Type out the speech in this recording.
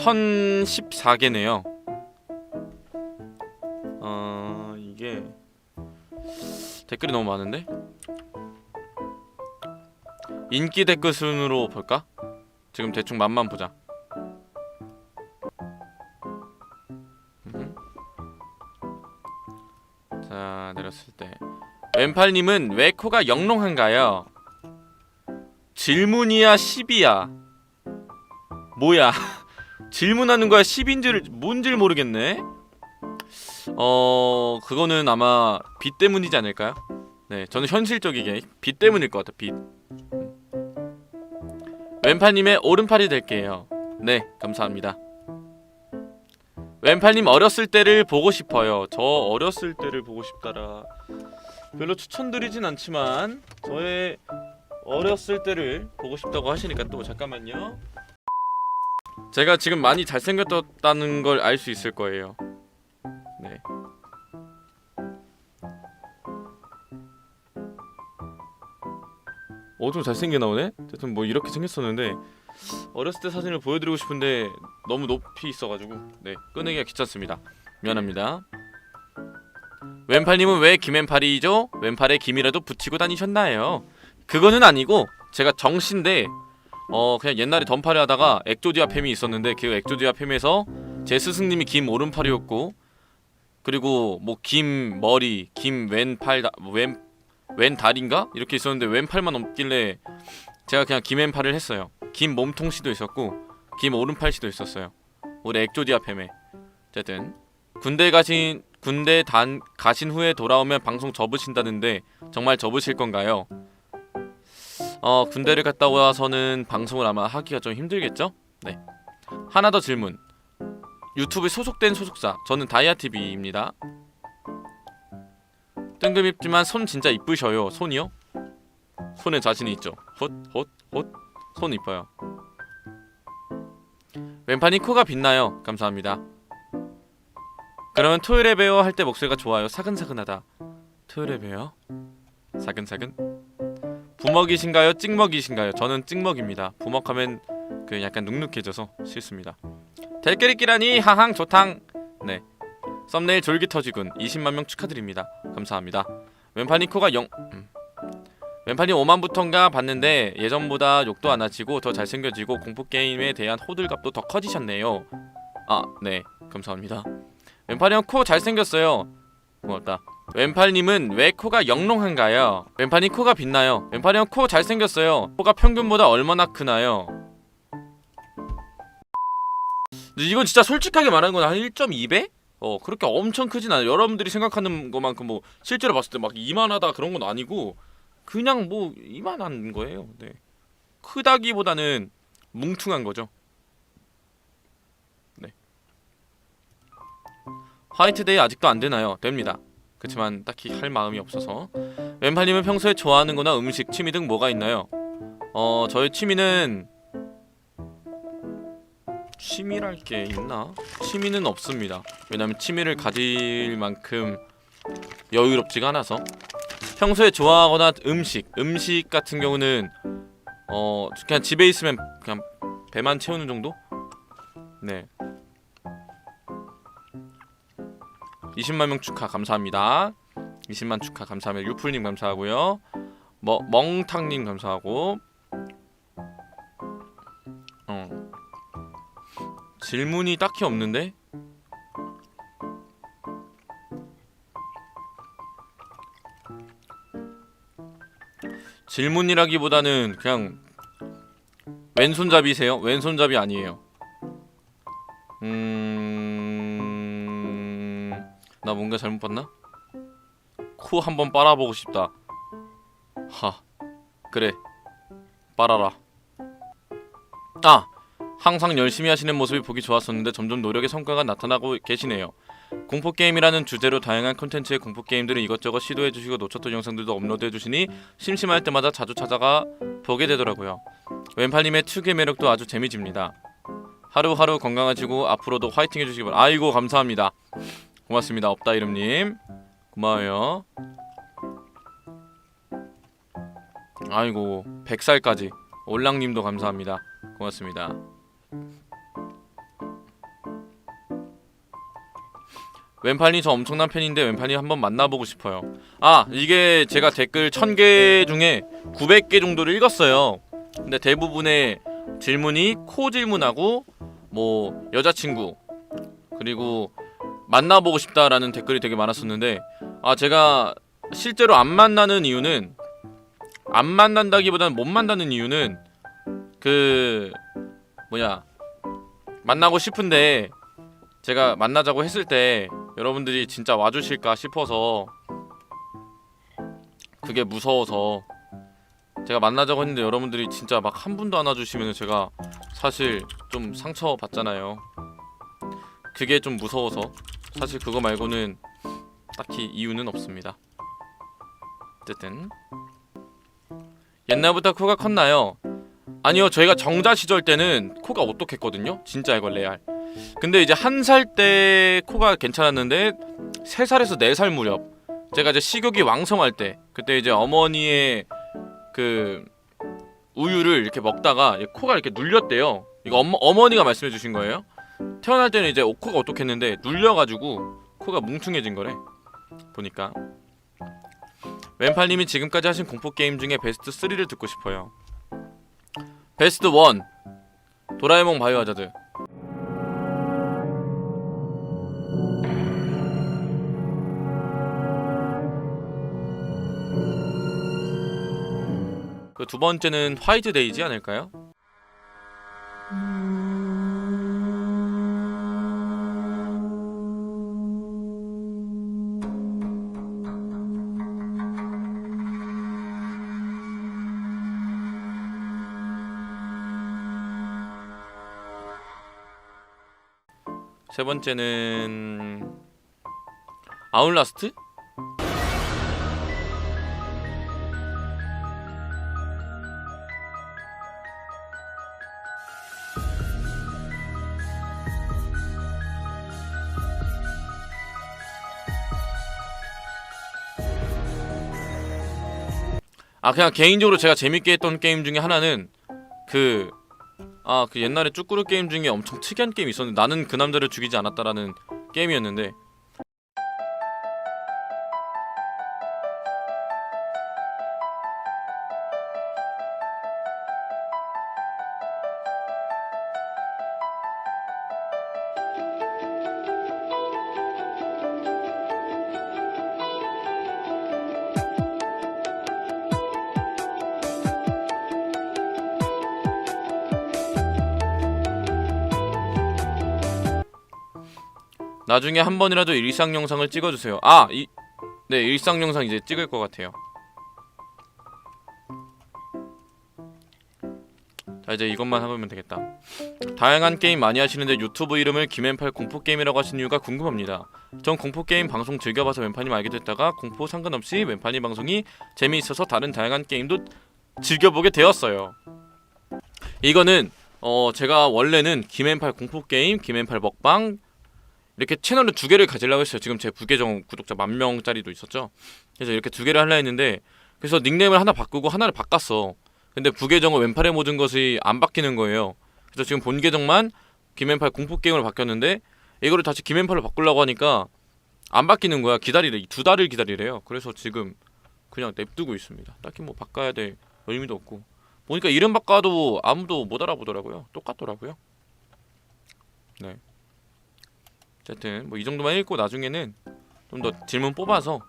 1014개네요. 어 이게 댓글이 너무 많은데 인기 댓글 순으로 볼까? 지금 대충 맛만 보자. 음흠. 자 내렸을 때 왼팔님은 왜 코가 영롱한가요? 질문이야 10이야 뭐야 질문하는 거야? 10인 줄 뭔지를 모르겠네. 어 그거는 아마 빛 때문이지 않을까요? 네 저는 현실적이게 빛 때문일 것 같아 빛 왼팔님의 오른팔이 될게요. 네 감사합니다. 왼팔님 어렸을 때를 보고 싶어요. 저 어렸을 때를 보고 싶다라. 별로 추천드리진 않지만 저의 어렸을 때를 보고 싶다고 하시니까 또 잠깐만요. 제가 지금 많이 잘생겼다는 걸 알 수 있을 거예요. 네. 어, 좀 잘생겨 나오네? 어쨌든 뭐 이렇게 생겼었는데 어렸을 때 사진을 보여드리고 싶은데 너무 높이 있어가지고 네 꺼내기가 귀찮습니다. 미안합니다. 왼팔님은 왜 김왼팔이죠? 왼팔에 김이라도 붙이고 다니셨나요? 그거는 아니고 제가 정신데 어 그냥 옛날에 던팔을 하다가 엑조디아 팸이 있었는데 그 엑조디아 팸에서 제 스승님이 김 오른팔이었고 그리고 뭐 김 머리 김 왼팔 왼 왼다리인가? 이렇게 있었는데 왼팔만 없길래 제가 그냥 김왼팔을 했어요. 김 몸통씨도 있었고 김 오른팔씨도 있었어요. 우리 엑조디아 팸에. 어쨌든 군대 가신 군대 단 가신 후에 돌아오면 방송 접으신다는데 정말 접으실 건가요? 어 군대를 갔다 와서는 방송을 아마 하기가 좀 힘들겠죠? 네. 하나 더 질문. 유튜브에 소속된 소속사 저는 다이아 TV입니다. 뜬금없지만 손 진짜 이쁘셔요. 손이요? 손에 자신이 있죠. 헛 헛 헛 손 이뻐요. 왼판이 코가 빛나요. 감사합니다. 그러면 토요일에 배워 할 때 목소리가 좋아요. 사근사근하다. 토요일에 배워? 사근사근? 부먹이신가요? 찍먹이신가요? 저는 찍먹입니다. 부먹하면 그 약간 눅눅해져서 싫습니다. 댓글이끼라니 하항 조탕. 네. 썸네일 졸깃터지군 20만 명 축하드립니다. 감사합니다. 왼판이 코가 영 음. 왼판이 5만부턴가 봤는데 예전보다 욕도 안 하시고 더 잘생겨지고 공포 게임에 대한 호들갑도 더 커지셨네요. 아, 네. 감사합니다. 왼팔이 형 코 잘생겼어요. 고맙다. 왼팔님은 왜 코가 영롱한가요? 왼팔이 코가 빛나요. 왼팔이 형 코 잘생겼어요. 코가 평균보다 얼마나 크나요? 이건 진짜 솔직하게 말하는 건 한 1.2배? 어 그렇게 엄청 크진 않아요. 여러분들이 생각하는 것만큼 뭐 실제로 봤을 때 막 이만하다 그런 건 아니고 그냥 뭐 이만한 거예요. 네. 크다기보다는 뭉퉁한 거죠. 네. 화이트데이 아직도 안 되나요? 됩니다. 그렇지만 딱히 할 마음이 없어서 왼팔님은 평소에 좋아하는 거나 음식, 취미 등 뭐가 있나요? 어 저의 취미는 취미랄 게 있나? 취미는 없습니다. 왜냐면 취미를 가질 만큼 여유롭지가 않아서 평소에 좋아하거나 음식, 음식 같은 경우는 어 그냥 집에 있으면 그냥 배만 채우는 정도? 네. 20만 명 축하 감사합니다. 20만 축하 감사합니다. 유풀님 감사하고요. 뭐 멍탕님 감사하고. 어. 질문이 딱히 없는데? 질문이라기보다는 그냥 왼손잡이세요? 왼손잡이 아니에요. 뭔가 잘못 봤나? 코 한번 빨아보고 싶다. 하, 그래, 빨아라. 아, 항상 열심히 하시는 모습이 보기 좋았었는데 점점 노력의 성과가 나타나고 계시네요. 공포 게임이라는 주제로 다양한 콘텐츠의 공포 게임들을 이것저것 시도해 주시고 놓쳤던 영상들도 업로드해 주시니 심심할 때마다 자주 찾아가 보게 되더라고요. 왼팔님의 특유의 매력도 아주 재미집니다. 하루하루 건강하시고 앞으로도 화이팅 해주시기 바랍니다. 아이고 감사합니다. 고맙습니다 없다 이름님. 고마워요. 아이고 100살까지. 올랑님도 감사합니다. 고맙습니다. 왼팔이 저 엄청난 팬인데 왼팔이 한번 만나보고 싶어요. 아 이게 제가 댓글 1000개 중에 900개 정도를 읽었어요. 근데 대부분의 질문이 코 질문하고 뭐 여자친구 그리고 만나보고 싶다라는 댓글이 되게 많았었는데 아 제가 실제로 안 만나는 이유는 안 만난다기보다는 못 만나는 이유는 그 뭐냐 만나고 싶은데 제가 만나자고 했을 때 여러분들이 진짜 와주실까 싶어서 그게 무서워서 제가 만나자고 했는데 여러분들이 진짜 막 한 분도 안 와주시면 제가 사실 좀 상처 받잖아요. 그게 좀 무서워서 사실 그거 말고는 딱히 이유는 없습니다. 어쨌든. 옛날부터 코가 컸나요? 아니요 저희가 정자 시절 때는 코가 오똑했거든요. 진짜 이거 레알. 근데 이제 한 살 때 코가 괜찮았는데 세 살에서 네 살 무렵 제가 이제 식욕이 왕성할 때 그때 이제 어머니의 그 우유를 이렇게 먹다가 이 코가 이렇게 눌렸대요. 이거 어머, 어머니가 말씀해 주신 거예요 태어날 때는 이제 코가 오똑했는데 눌려가지고 코가 뭉퉁해진 거래 보니까 왼팔님이 지금까지 하신 공포 게임 중에 베스트 3를 듣고 싶어요. 베스트 1 도라에몽 바이오하자드 그 두 번째는 화이트 데이지 않을까요? 세 번째는 아울라스트? 아 그냥 개인적으로 제가 재밌게 했던 게임 중에 하나는 그 아 그 옛날에 쭈꾸루 게임 중에 엄청 특이한 게임이 있었는데 나는 그 남자를 죽이지 않았다라는 게임이었는데 나중에 한 번이라도 일상 영상을 찍어주세요. 아, 이, 네 일상 영상 이제 찍을 것 같아요. 자 이제 이것만 해보면 되겠다. 다양한 게임 많이 하시는데 유튜브 이름을 김앤팔 공포 게임이라고 하신 이유가 궁금합니다. 전 공포 게임 방송 즐겨봐서 왼판님 알게 됐다가 공포 상관없이 왼판이 방송이 재미있어서 다른 다양한 게임도 즐겨보게 되었어요. 이거는 어 제가 원래는 김앤팔 공포 게임, 김앤팔 먹방 이렇게 채널을 두 개를 가지려고 했어요. 지금 제 부계정 구독자 만 명짜리도 있었죠. 그래서 이렇게 두 개를 하려 했는데 그래서 닉네임을 하나 바꾸고 하나를 바꿨어. 근데 부계정은 왼팔의 모든 것이 안 바뀌는 거예요. 그래서 지금 본 계정만 김앤팔 공포 게임으로 바뀌었는데 이거를 다시 김앤팔로 바꾸려고 하니까 안 바뀌는 거야. 기다리래. 두 달을 기다리래요. 그래서 지금 그냥 냅두고 있습니다. 딱히 뭐 바꿔야 될 의미도 없고 보니까 이름 바꿔도 아무도 못 알아보더라고요. 똑같더라고요. 네. 어쨌든 뭐 이 정도만 읽고 나중에는 좀 더 질문 뽑아서